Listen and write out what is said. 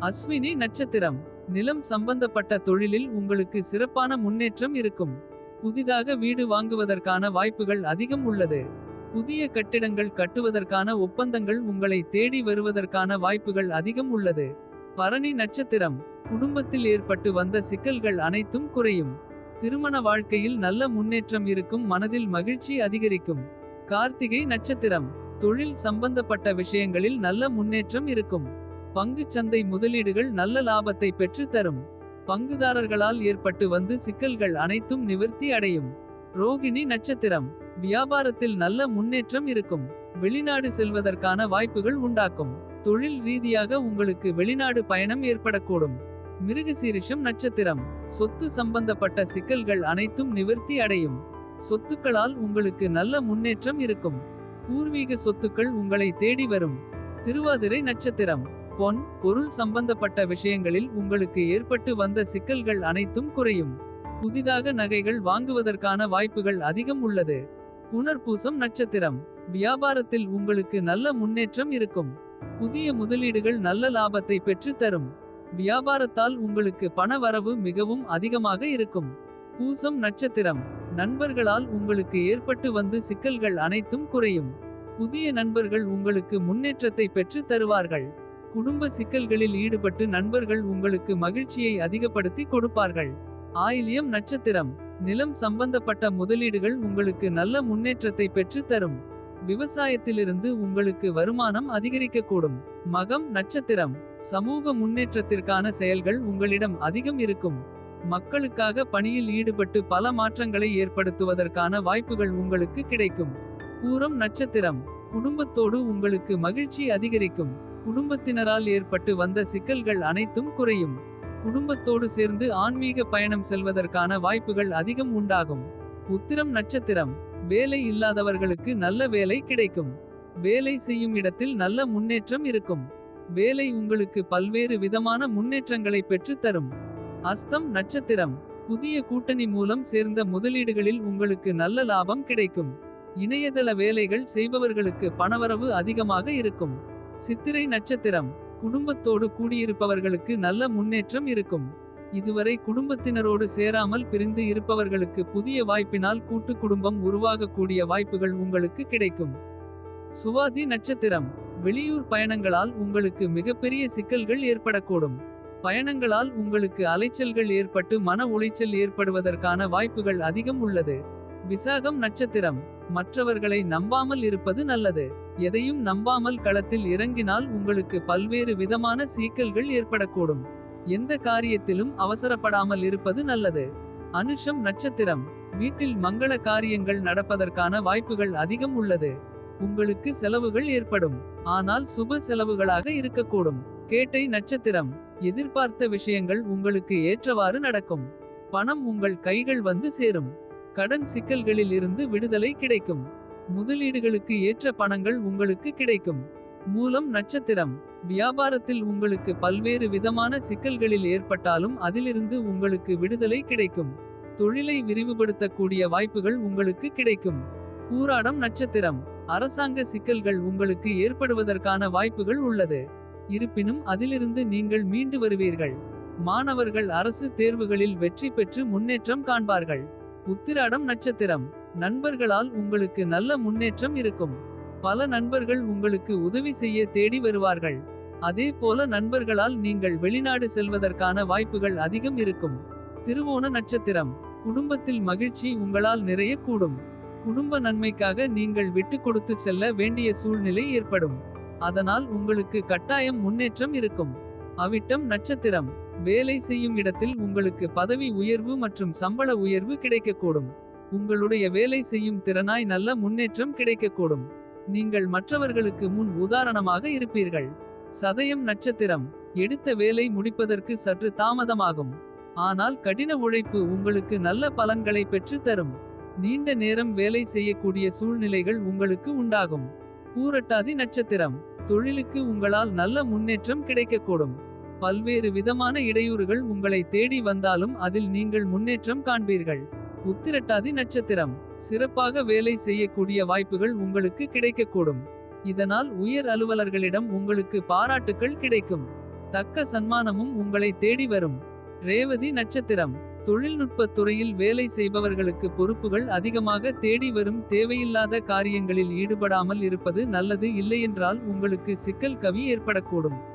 அஸ்வினி நட்சத்திரம். நிலம் சம்பந்தப்பட்ட தொழிலில் உங்களுக்கு சிறப்பான முன்னேற்றம் இருக்கும். புதிதாக வீடு வாங்குவதற்கான வாய்ப்புகள் அதிகம் உள்ளது. புதிய கட்டிடங்கள் கட்டுவதற்கான ஒப்பந்தங்கள் உங்களை தேடி வருவதற்கான வாய்ப்புகள் அதிகம் உள்ளது. பரணி நட்சத்திரம். குடும்பத்தில் ஏற்பட்டு வந்த சிக்கல்கள் அனைத்தும் குறையும். திருமண வாழ்க்கையில் நல்ல முன்னேற்றம் இருக்கும் மனதில் மகிழ்ச்சி அதிகரிக்கும். கார்த்திகை நட்சத்திரம். தொழில் சம்பந்தப்பட்ட விஷயங்களில் நல்ல முன்னேற்றம் இருக்கும். சந்தை முதலீடுகள் நல்ல லாபத்தை பெற்று தரும். பங்குதாரர்களால் ஏற்பட்டு வந்து சிக்கல்கள் அனைத்தும் நிவர்த்தி அடையும். ரோகிணி நட்சத்திரம். வியாபாரத்தில் நல்ல முன்னேற்றம் இருக்கும். வெளிநாடு செல்வதற்கான வாய்ப்புகள் உண்டாக்கும். தொழில் ரீதியாக உங்களுக்கு வெளிநாடு பயணம் ஏற்படக்கூடும். மிருகசீரிஷம் நட்சத்திரம். சொத்து சம்பந்தப்பட்ட சிக்கல்கள் அனைத்தும் நிவர்த்தி அடையும். சொத்துக்களால் உங்களுக்கு நல்ல முன்னேற்றம் இருக்கும். பூர்வீக சொத்துக்கள் உங்களை தேடி வரும். திருவாதிரை நட்சத்திரம். பொன் பொருள் சம்பந்தப்பட்ட விஷயங்களில் உங்களுக்கு ஏற்பட்டு வந்த சிக்கல்கள் அனைத்தும் குறையும். புதிதாக நகைகள் வாங்குவதற்கான வாய்ப்புகள் அதிகம் உள்ளது. புனர்பூசம் நட்சத்திரம். வியாபாரத்தில் உங்களுக்கு நல்ல முன்னேற்றம் இருக்கும். புதிய முதலீடுகள் நல்ல லாபத்தை பெற்று தரும். வியாபாரத்தால் உங்களுக்கு பண வரவு மிகவும் அதிகமாக இருக்கும். பூசம் நட்சத்திரம். நண்பர்களால் உங்களுக்கு ஏற்பட்டு வந்து சிக்கல்கள் அனைத்தும் குறையும். புதிய நண்பர்கள் உங்களுக்கு முன்னேற்றத்தை பெற்று தருவார்கள். குடும்ப சிக்கல்களில் ஈடுபட்டு நண்பர்கள் உங்களுக்கு மகிழ்ச்சியை அதிகப்படுத்தி கொடுப்பார்கள். ஆயிலியம் நட்சத்திரம். நிலம் சம்பந்தப்பட்ட முதலீடுகள் உங்களுக்கு நல்ல முன்னேற்றத்தை பெற்று தரும். விவசாயத்திலிருந்து உங்களுக்கு வருமானம் அதிகரிக்கக்கூடும். மகம் நட்சத்திரம். சமூக முன்னேற்றத்திற்கான செயல்கள் உங்களிடம் அதிகம் இருக்கும். மக்களுக்காக பணியில் ஈடுபட்டு பல மாற்றங்களை ஏற்படுத்துவதற்கான வாய்ப்புகள் உங்களுக்கு கிடைக்கும். பூரம் நட்சத்திரம். குடும்பத்தோடு உங்களுக்கு மகிழ்ச்சி அதிகரிக்கும். குடும்பத்தினரால் ஏற்பட்டு வந்த சிக்கல்கள் அனைத்தும் குறையும். குடும்பத்தோடு சேர்ந்து ஆன்மீக பயணம் செல்வதற்கான வாய்ப்புகள் அதிகம் உண்டாகும். உத்திரம் நட்சத்திரம். வேலை இல்லாதவர்களுக்கு நல்ல வேலை கிடைக்கும். வேலை செய்யும் இடத்தில் நல்ல முன்னேற்றம் இருக்கும். வேலை உங்களுக்கு பல்வேறு விதமான முன்னேற்றங்களை பெற்று தரும். அஸ்தம் நட்சத்திரம். புதிய கூட்டணி மூலம் சேர்ந்த முதலீடுகளில் உங்களுக்கு நல்ல லாபம் கிடைக்கும். இணையதள வேலைகள் செய்பவர்களுக்கு பணவரவு அதிகமாக இருக்கும். சித்திரை நட்சத்திரம் குடும்பத்தோடு கூடியிருப்பவர்களுக்கு நல்ல முன்னேற்றம் இருக்கும். இதுவரை குடும்பத்தினரோடு சேராமல் பிரிந்து இருப்பவர்களுக்கு புதிய வாய்ப்பினால் கூட்டு குடும்பம் உருவாகக்கூடிய வாய்ப்புகள் உங்களுக்கு கிடைக்கும். சுவாதி நட்சத்திரம் வெளியூர் பயணங்களால் உங்களுக்கு மிகப்பெரிய சிக்கல்கள் ஏற்படக்கூடும். பயணங்களால் உங்களுக்கு அலைச்சல்கள் ஏற்பட்டு மன உளைச்சல் ஏற்படுவதற்கான வாய்ப்புகள் அதிகம் உள்ளது. விசாகம் நட்சத்திரம் மற்றவர்களை நம்பாமல் இருப்பது நல்லது. எதையும் நம்பாமல் களத்தில் இறங்கினால் உங்களுக்கு பல்வேறு விதமான சீக்கல்கள் ஏற்படக்கூடும். எந்த காரியத்திலும் அவசரப்படாமல் இருப்பது நல்லது. அனுஷம் நட்சத்திரம். வீட்டில் மங்கள காரியங்கள் நடப்பதற்கான வாய்ப்புகள் அதிகம் உள்ளது. உங்களுக்கு செலவுகள் ஏற்படும். ஆனால் சுப செலவுகளாக இருக்கக்கூடும். கேட்டை நட்சத்திரம். எதிர்பார்த்த விஷயங்கள் உங்களுக்கு ஏற்றவாறு நடக்கும். பணம் உங்கள் கைகள் வந்து சேரும். கடன் சிக்கல்களில் இருந்து விடுதலை கிடைக்கும். முதலீடுகளுக்கு ஏற்ற பணங்கள் உங்களுக்கு கிடைக்கும். மூலம் நட்சத்திரம். வியாபாரத்தில் உங்களுக்கு பல்வேறு விதமான சிக்கல்களில் ஏற்பட்டாலும் அதிலிருந்து உங்களுக்கு விடுதலை கிடைக்கும். தொழிலை விரிவுபடுத்தக்கூடிய வாய்ப்புகள் உங்களுக்கு கிடைக்கும். பூராடம் நட்சத்திரம். அரசாங்க சிக்கல்கள் உங்களுக்கு ஏற்படுவதற்கான வாய்ப்புகள் உள்ளது. இருப்பினும் அதிலிருந்து நீங்கள் மீண்டு வருவீர்கள். மாணவர்கள் அரசு தேர்வுகளில் வெற்றி பெற்று முன்னேற்றம் காண்பார்கள். உத்திராடம் நட்சத்திரம். நண்பர்களால் உங்களுக்கு நல்ல முன்னேற்றம் இருக்கும். பல நண்பர்கள் உங்களுக்கு உதவி செய்ய தேடி வருவார்கள். அதே போல நண்பர்களால் நீங்கள் வெளிநாடு செல்வதற்கான வாய்ப்புகள் அதிகம் இருக்கும். திருவோண நட்சத்திரம். குடும்பத்தில் மகிழ்ச்சி உங்களால் நிறைய கூடும் குடும்ப நன்மைக்காக நீங்கள் விட்டு கொடுத்து செல்ல வேண்டிய சூழ்நிலை ஏற்படும். அதனால் உங்களுக்கு கட்டாயம் முன்னேற்றம் இருக்கும். அவிட்டம் நட்சத்திரம். வேலை செய்யும் இடத்தில் உங்களுக்கு பதவி உயர்வு மற்றும் சம்பள உயர்வு கிடைக்கக்கூடும். உங்களுடைய வேலை செய்யும் திறனாய் நல்ல முன்னேற்றம் கிடைக்கக்கூடும். நீங்கள் மற்றவர்களுக்கு முன் உதாரணமாக இருப்பீர்கள். சதயம் நட்சத்திரம் எடுத்த வேலை முடிப்பதற்கு சற்று தாமதமாகும். ஆனால் கடின உழைப்பு உங்களுக்கு நல்ல பலன்களை பெற்று தரும் நீண்ட நேரம் வேலை செய்யக்கூடிய சூழ்நிலைகள் உங்களுக்கு உண்டாகும். பூரட்டாதி நட்சத்திரம் தொழிலுக்கு உங்களால் நல்ல முன்னேற்றம் கிடைக்கக்கூடும். பல்வேறு விதமான இடையூறுகள் உங்களை தேடி வந்தாலும் அதில் நீங்கள் முன்னேற்றம் காண்பீர்கள். உத்திரட்டாதி நட்சத்திரம். சிறப்பாக வேலை செய்யக்கூடிய வாய்ப்புகள் உங்களுக்கு கிடைக்கக்கூடும். இதனால் உயர் அலுவலர்களிடம் உங்களுக்கு பாராட்டுக்கள் கிடைக்கும். தக்க சன்மானமும் உங்களை தேடி வரும். ரேவதி நட்சத்திரம். தொழில்நுட்பத் துறையில் வேலை செய்பவர்களுக்கு பொறுப்புகள் அதிகமாக தேடி வரும். தேவையில்லாத காரியங்களில் ஈடுபடாமல் இருப்பது நல்லது. இல்லையென்றால் உங்களுக்கு சிக்கல் கவி ஏற்படக்கூடும்.